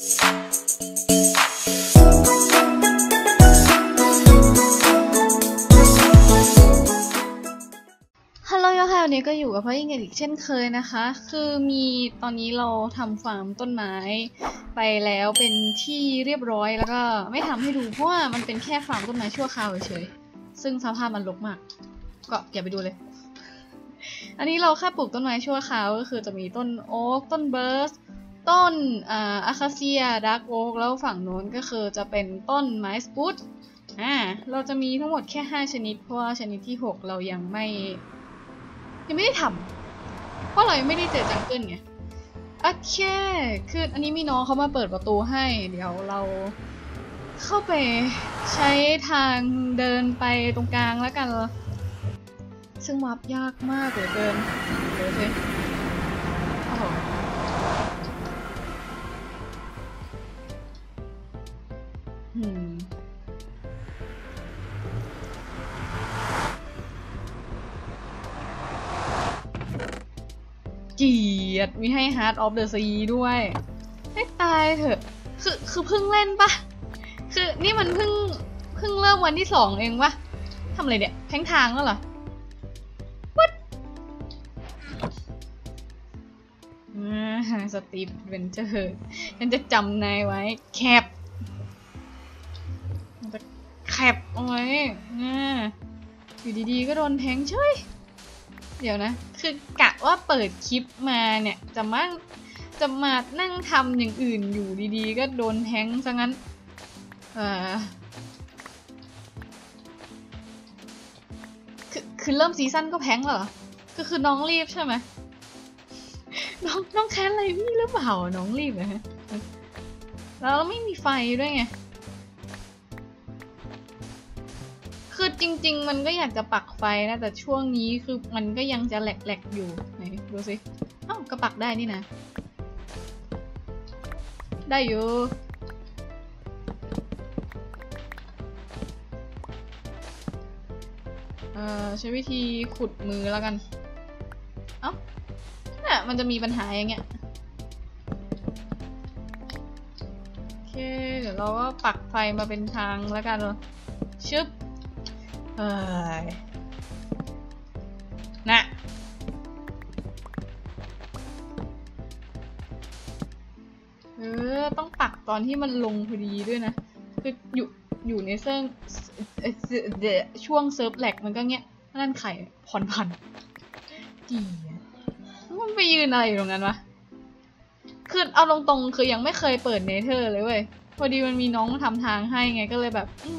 ฮัลโหลยฮายวันนี้ก็อยู่กับพ่อยิ่งกันอีกเช่นเคยนะคะ คือมีตอนนี้เราทำฟาร์มต้นไม้ไปแล้วเป็นที่เรียบร้อยแล้วก็ไม่ทำให้ดูเพราะว่ามันเป็นแค่ฟาร์มต้นไม้ชั่วคราวเฉยๆซึ่งสภาพมันรกมาก ก็อย่าไปดูเลย อันนี้เราแค่ปลูกต้นไม้ชั่วคราวก็คือจะมีต้นโอ๊กต้นเบิร์ส ต้นอ่าอาคาเซียดักโอ๊กแล้วฝั่งโน้นก็คือจะเป็นต้นไม้สปุตอ่าเราจะมีทั้งหมดแค่ 5 ชนิด เพราะว่าชนิดที่ 6 เรายังไม่ ยังไม่ได้ทำเพราะเรายังไม่ได้เจอจังเกิลไงโอเคคืออันนี้มีน้องเขามาเปิดประตูให้ เดี๋ยวเราเข้าไปใช้ทางเดินไปตรงกลางแล้วกัน ซึ่งวับยากมากเหลือเกินเดี๋ยวสิ เกียดมีให้ Heart of the Sea ด้วย ให้ตายเถอะ คือคือเพิ่งเล่นปะคือนี่มันเพิ่งเพิ่งเริ่มวันที่สองเองปะทำอะไรเนี่ยแพงทางแล้วเหรอ What สตีฟเวนเจอร์ฉันจะจำนายไว้ แคปมันจะแคปเอาไว้อ่อยู่ดีๆก็โดนแทงเฉย เดี๋ยวนะ คือกะว่าเปิดคลิปมาเนี่ย จะมาจะมานั่งทำอย่างอื่นอยู่ดีๆ ก็โดนแทงซะงั้น เออคือคือเริ่มซีซั่นก็แพงแล้วเหรอ ก็คือน้องรีบใช่ไหมน้องน้องแค้นอะไรพี่หรือเปล่า น้องรีบเหรอฮะแล้วไม่มีไฟด้วยไง จริง ๆ มันก็อยากจะปักไฟนะ แต่ช่วงนี้คือมันก็ยังจะแหลกๆอยู่ไหนดูสิเอ้าก็ปักได้นี่นะ ได้อยู่เอ่อใช้วิธีขุดมือแล้วกัน เอ้าน่ะมันจะมีปัญหาอย่างเงี้ย โอเค เดี๋ยวเราก็ปักไฟมาเป็นทางแล้วกัน ชึบ นะเออ ต้องปักตอนที่มันลงพอดีด้วยนะ คืออยู่อยู่ในเซิร์งช่วงเซิร์ฟแหลกมันก็เงี้ย นั่นไข่ผ่อนพันดีอะมันไปยืนอะไรอยู่ตรงนั้นวะ คือเอาตรงๆ คือยังไม่เคยเปิดเนเธอร์เลยเว้ย พอดีมันมีน้องมาทำทางให้ไงก็เลยแบบอื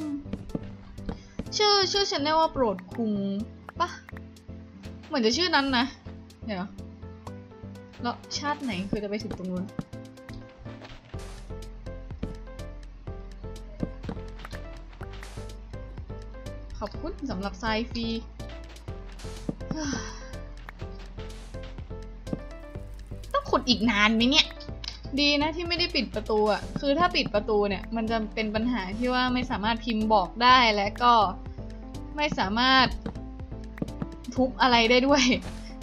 ชื่อชื่อชแนลว่าโปรดคุงปะเหมือนจะชื่อนั้นนะ เดี๋ยว แล้วชาติไหนคือจะไปถึงตรงนู้นขอบคุณสำหรับไซฟรีต้องขุดอีกนานไหมเนี่ย ดีนะที่ไม่ได้ปิดประตูอะ คือถ้าปิดประตูเนี่ยมันจะเป็นปัญหาที่ว่าไม่สามารถพิมพ์บอกได้และก็ไม่สามารถทุบอะไรได้ด้วย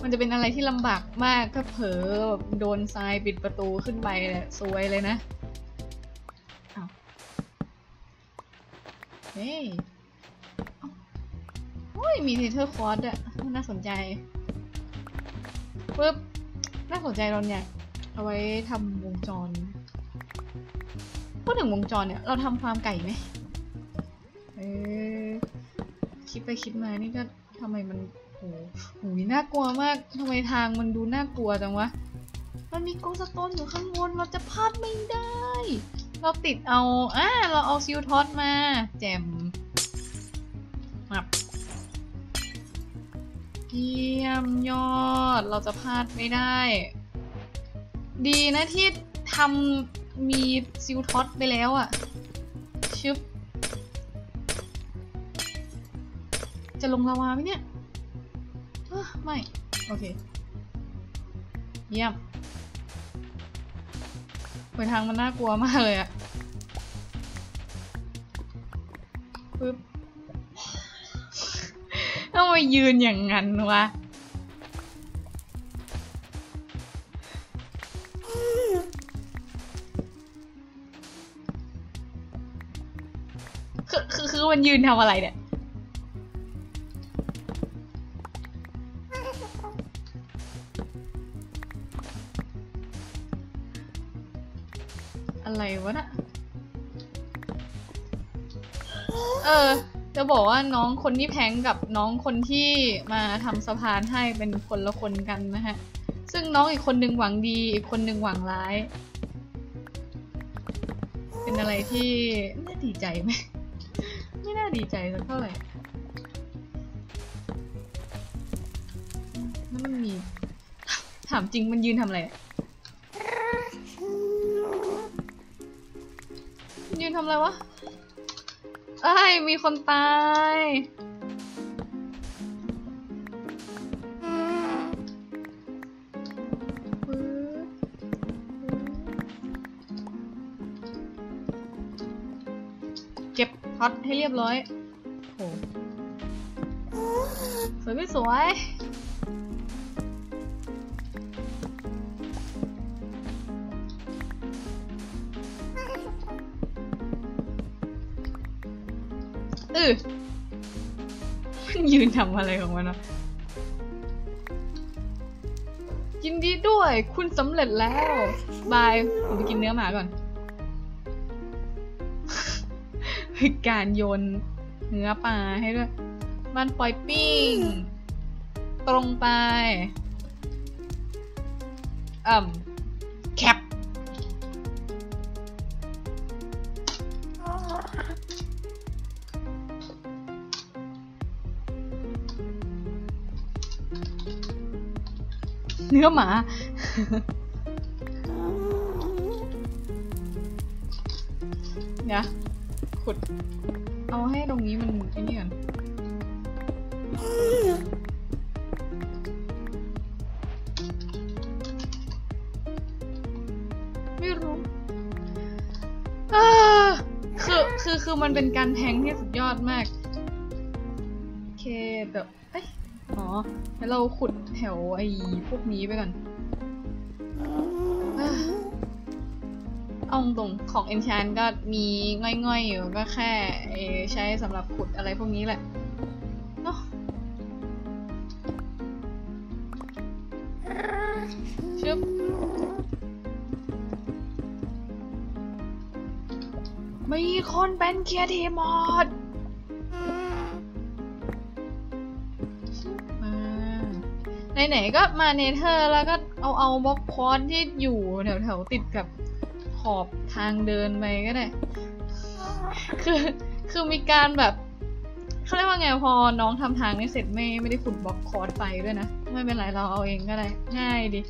มันจะเป็นอะไรที่ลำบากมากถ้าเผลอแบบโดนทรายปิดประตูขึ้นไปเนี่ยซวยเลยนะเฮ้ยโอ้ย มีเทเทอร์คอร์สอะน่าสนใจปึ๊บ น่าสนใจเราเนี่ย เอาไว้ทำวงจร พูดถึงวงจรเนี่ย เราทำฟาร์มไก่ไหมเออคิดไปคิดมานี่ก็ทำไมมันโหโหน่ากลัวมากทำไมทางมันดูน่ากลัวจังวะ มันมีโกสโตนอยู่ข้างบนเราจะพลาดไม่ได้ เราติดเอาอ่าเราเอาซิลท็อตมา แจมมับเยี่ยมยอด เราจะพลาดไม่ได้ ดีนะที่ทำมีซิลท็อตไปแล้วอะ่ะ ชึบ จะลงลาวาไหมเนี่ยไม่ โอเค เยี่ยมเปิดทางมันน่ากลัวมากเลยอะปึ๊บ ต้องมายืนอย่างนั้นวะ คือคือคือมันยืนทำอะไรเนี่ย อะไรวะน่ะ เออ จะบอกว่าน้องคนที่แพงกับน้องคนที่มาทำสะพานให้เป็นคนละคนกันนะฮะ ซึ่งน้องอีกคนหนึ่งหวังดี อีกคนหนึ่งหวังร้าย เป็นอะไรที่น่าดีใจไหม ไม่น่าดีใจสักเท่าไหร่แล้วมันมี ถามจริงมันยืนทำอะไร ยืนทำอะไรวะเอ้ยมีคนตาย เก็บท็อตให้เรียบร้อยโหสวยไม่สวยเออมันยืนทำอะไรของมันวะยินดีด้วย คุณสำเร็จแล้ว บาย ผมไปกินเนื้อหมาก่อน การโยนเนื้อปลาให้ด้วย มันปล่อยปิ้ง ตรงไปอ่มแคปเนื้อหมาเดี๋ยว ขุด เอาให้ตรงนี้มันไอ้นี่ก่อนไม่รู้คือคือคือมันเป็นการแทงที่สุดยอดมาก โอเคแต่เอ้ยอ๋อเดี๋ยวเราขุดแถวไอ้พวกนี้ไปก่อน เอาตรงของ enchant ก็มีง่อยๆอยู่ก็แค่ใช้สำหรับขุดอะไรพวกนี้แหละเนาะชึบมีคนเป็นเคียร์ทีมอดไหนๆก็มาเนเธอร์แล้วก็เอาเอาบล็อกคอนที่อยู่แถวๆติดกับ ขอบทางเดินไปก็ได้ คือคือมีการแบบเขาเรียกว่าไงพอน้องทำทางนี้เสร็จไม่ไม่ได้ขุดบล็อกคอร์สไปด้วยนะ ไม่เป็นไรเราเอาเองก็ได้ ง่ายดิ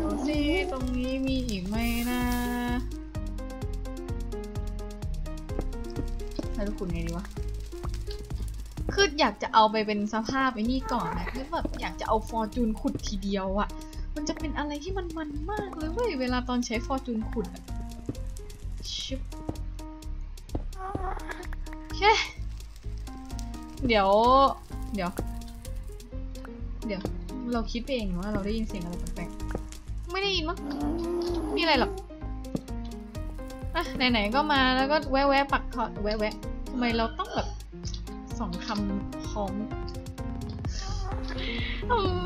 ดูสิตรงนี้มีอีกไหมนะเราจะขุดไงดีวะคืออยากจะเอาไปเป็นสภาพไอ้นี่ก่อนนะคือแบบอยากจะเอาฟอร์จูนขุดทีเดียวอะ อะไรที่มันมันมากเลยเว้ยเวลาตอนใช้ฟอร์จูนขุดอะชิบโอเคเดี๋ยว เดี๋ยว เดี๋ยว เราคิดไปเองว่าเราได้ยินเสียงอะไรแปลกๆไม่ได้ยินมั้งมีอะไรหรอกอะไหนๆก็มาแล้วก็แวะๆปักทอแวะๆทำไมเราต้องแบบสองคำพร้อม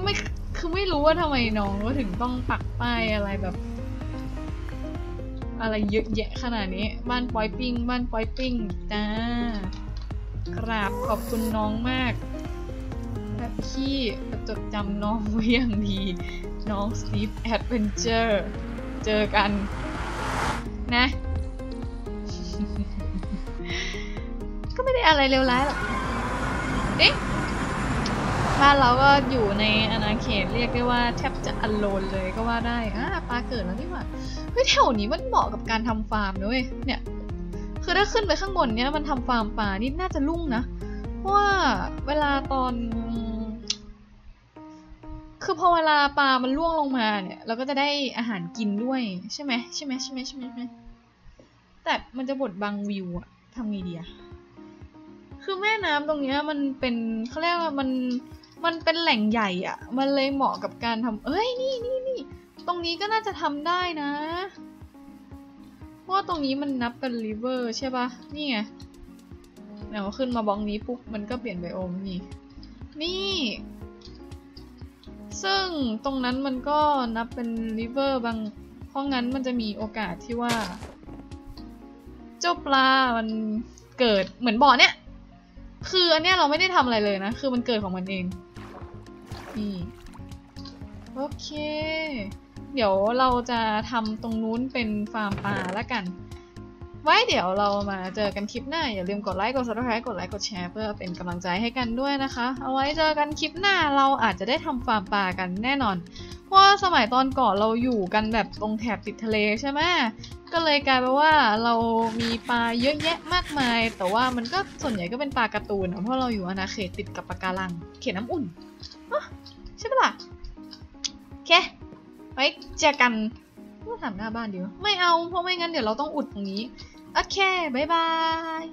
ไม่ คือไม่รู้ว่าทำไมน้องก็ถึงต้องปักป้ายอะไรแบบ อะไรเยอะแยะขนาดนี้ บ้านปอยปิ้ง บ้านปอยปิ้งจ้ากราบขอบคุณน้องมากแบบพี่จดจำน้องไว้อย่างดี น้อง Sleep Adventure เจอกัน นะ ก็ไม่ได้อะไรเลวร้ายหรอก เอ๊ะ บ้านเราก็อยู่ในอาณาเขตเรียกได้ว่าแทบจะอโลนเลยก็ว่าได้อ่าปลาเกิดแล้วนี่หว่าเฮ้ยแถวนี้มันเหมาะกับการทำฟาร์มนะเว้ยเนี่ยคือถ้าขึ้นไปข้างบนเนี้ยมันทำฟาร์มปลานี่น่าจะรุ่งนะเพราะว่าเวลาตอน คือพอเวลาปลามันล่วงลงมาเนี่ย เราก็จะได้อาหารกินด้วยใช่ไหมใช่ไหมใช่ไหมใช่ไหมใช่ไหมแต่มันจะบดบังวิวอะทำไงดีอะคือแม่น้ำตรงเนี้ยมันเป็นเขาเรียกว่ามัน มันเป็นแหล่งใหญ่อะ่ะ มันเลยเหมาะกับการทำเอ้ยนี่นี่นี่ตรงนี้ก็น่าจะทำได้นะ เพราะว่าตรงนี้มันนับเป็นริเวอร์ใช่ปะนี่ไงเดี๋ยวขึ้นมาบล็อกนี้ปุ๊บมันก็เปลี่ยนไบโอมนี่ นี่ ซึ่งตรงนั้นมันก็นับเป็นริเวอร์บาง เพราะงั้นมันจะมีโอกาสที่ว่า เจ้าปลา มันเกิดเหมือนบ่อเนี้ยคืออันเนี้ยเราไม่ได้ทำอะไรเลยนะ คือมันเกิดของมันเอง นี่ โอเค เดี๋ยวเราจะทำตรงนู้นเป็นฟาร์มปลาแล้วกัน ไว้เดี๋ยวเรามาเจอกันคลิปหน้า อย่าลืมกดไลค์ กด subscribe กดไลค์ กดแชร์เพื่อเป็นกำลังใจให้กันด้วยนะคะ เอาไว้เจอกันคลิปหน้าเราอาจจะได้ทำฟาร์มปลากันแน่นอนเพราะสมัยตอนก่อนเราอยู่กันแบบตรงแถบติดทะเลใช่ไหมก็เลยกลายเป็นว่าเรามีปลาเยอะแยะมากมาย แต่ว่ามันก็ส่วนใหญ่ก็เป็นปลาการ์ตูนอะเพราะเราอยู่อาณาเขตติดกับปะการัง เขตน้ำอุ่นฮะ ใช่ปะล่ะโอเค ไว้เจอกันว่าถามหน้าบ้านดีวะไม่เอา เพราะไม่งั้นเดี๋ยวเราต้องอุดตรงนี้ โอเค บ๊ายบาย